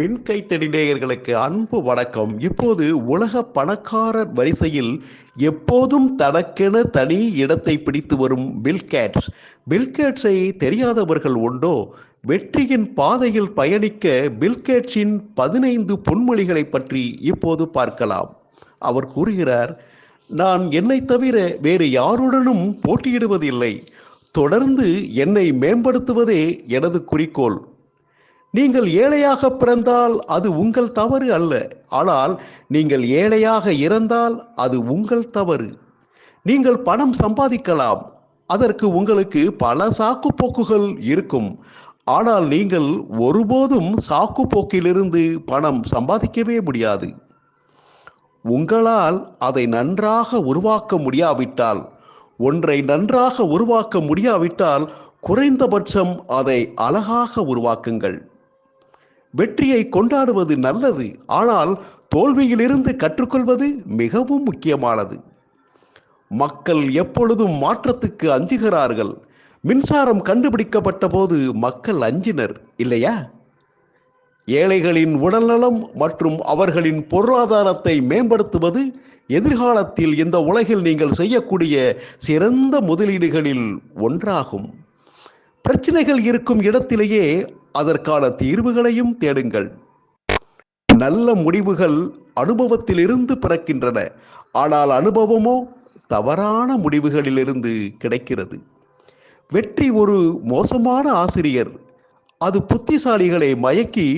மின்கைத்தடி நேயர்களுக்கு அன்பு வணக்கம். இப்போது உலக பணக்காரர் வரிசையில் எப்போதும் தனக்கென தனி இடத்தை பிடித்து வரும் பில்கேட்ஸ். பில்கேட்ஸை தெரியாதவர்கள் உண்டோ? வெற்றியின் பாதையில் பயணிக்க பில்கேட்ஸின் பதினைந்து பொன்மொழிகளை பற்றி இப்போது பார்க்கலாம். அவர் கூறுகிறார் நான் என்னை தவிர வேறு யாருடனும் போட்டியிடுவதில்லை. தொடர்ந்து என்னை மேம்படுத்துவதே எனது குறிக்கோள். நீங்கள் ஏழையாக பிறந்தால் அது உங்கள் தவறு அல்ல. ஆனால் நீங்கள் ஏழையாக இறந்தால் அது உங்கள் தவறு. நீங்கள் பணம் சம்பாதிக்கலாம். அதற்கு உங்களுக்கு பல சாக்கு போக்குகள் இருக்கும். ஆனால் நீங்கள் ஒருபோதும் சாக்கு போக்கிலிருந்து பணம் சம்பாதிக்கவே முடியாது. உங்களால் அதை நன்றாக உருவாக்க முடியாவிட்டால் ஒன்றை நன்றாக உருவாக்க முடியாவிட்டால் குறைந்தபட்சம் அதை அழகாக உருவாக்குங்கள். வெற்றியை கொண்டாடுவது நல்லது. ஆனால் தோல்வியிலிருந்து கற்றுக்கொள்வது மிகவும் முக்கியமானது. மக்கள் எப்பொழுதும் மாற்றத்துக்கு அஞ்சுகிறார்கள். மின்சாரம் கண்டுபிடிக்கப்பட்ட போது மக்கள் அஞ்சினர் இல்லையா? ஏழைகளின் உடல்நலம் மற்றும் அவர்களின் பொருளாதாரத்தை மேம்படுத்துவது எதிர்காலத்தில் இந்த உலகில் நீங்கள் செய்யக்கூடிய சிறந்த முதலீடுகளில் ஒன்றாகும். பிரச்சனைகள் இருக்கும் இடத்திலேயே அதற்கான தீர்வுகளையும் தேடுங்கள். நல்ல முடிவுகள் அனுபவத்திலிருந்து பிறக்கின்றன. ஆனால் அனுபவமோ தவறான முடிவுகளிலிருந்து கிடைக்கிறது. வெற்றி ஒரு மோசமான ஆசிரியர். அது புத்திசாலிகளை மயக்கி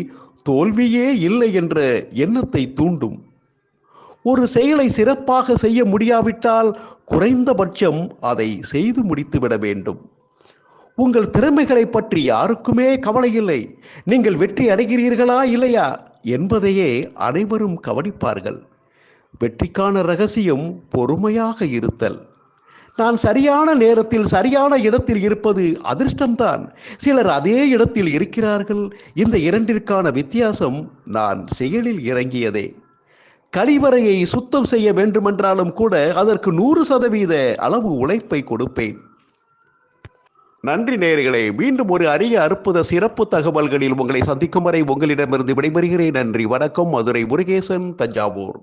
தோல்வியே இல்லை என்ற எண்ணத்தை தூண்டும். ஒரு செயலை சிறப்பாக செய்ய முடியாவிட்டால் குறைந்தபட்சம் அதை செய்து முடித்துவிட வேண்டும். உங்கள் திறமைகளை பற்றி யாருக்குமே கவலை இல்லை. நீங்கள் வெற்றி அடைகிறீர்களா இல்லையா என்பதையே அனைவரும் கவனிப்பார்கள். வெற்றிக்கான ரகசியம் பொறுமையாக இருத்தல். நான் சரியான நேரத்தில் சரியான இடத்தில் இருப்பது அதிர்ஷ்டம்தான். சிலர் அதே இடத்தில் இருக்கிறார்கள். இந்த இரண்டிற்கான வித்தியாசம் நான் செயலில் இறங்கியதே. கழிவறையை சுத்தம் செய்ய வேண்டுமென்றாலும் கூட அதற்கு நூறு சதவீத அளவு உழைப்பை கொடுப்பேன். நன்றி நேர்களை மீண்டும் ஒரு அரிய அற்புத சிறப்பு தகவல்களில் உங்களை சந்திக்கும் வரை உங்களிடமிருந்து விடைபெறுகிறேன். நன்றி வணக்கம். மதுரை முருகேசன் தஞ்சாவூர்.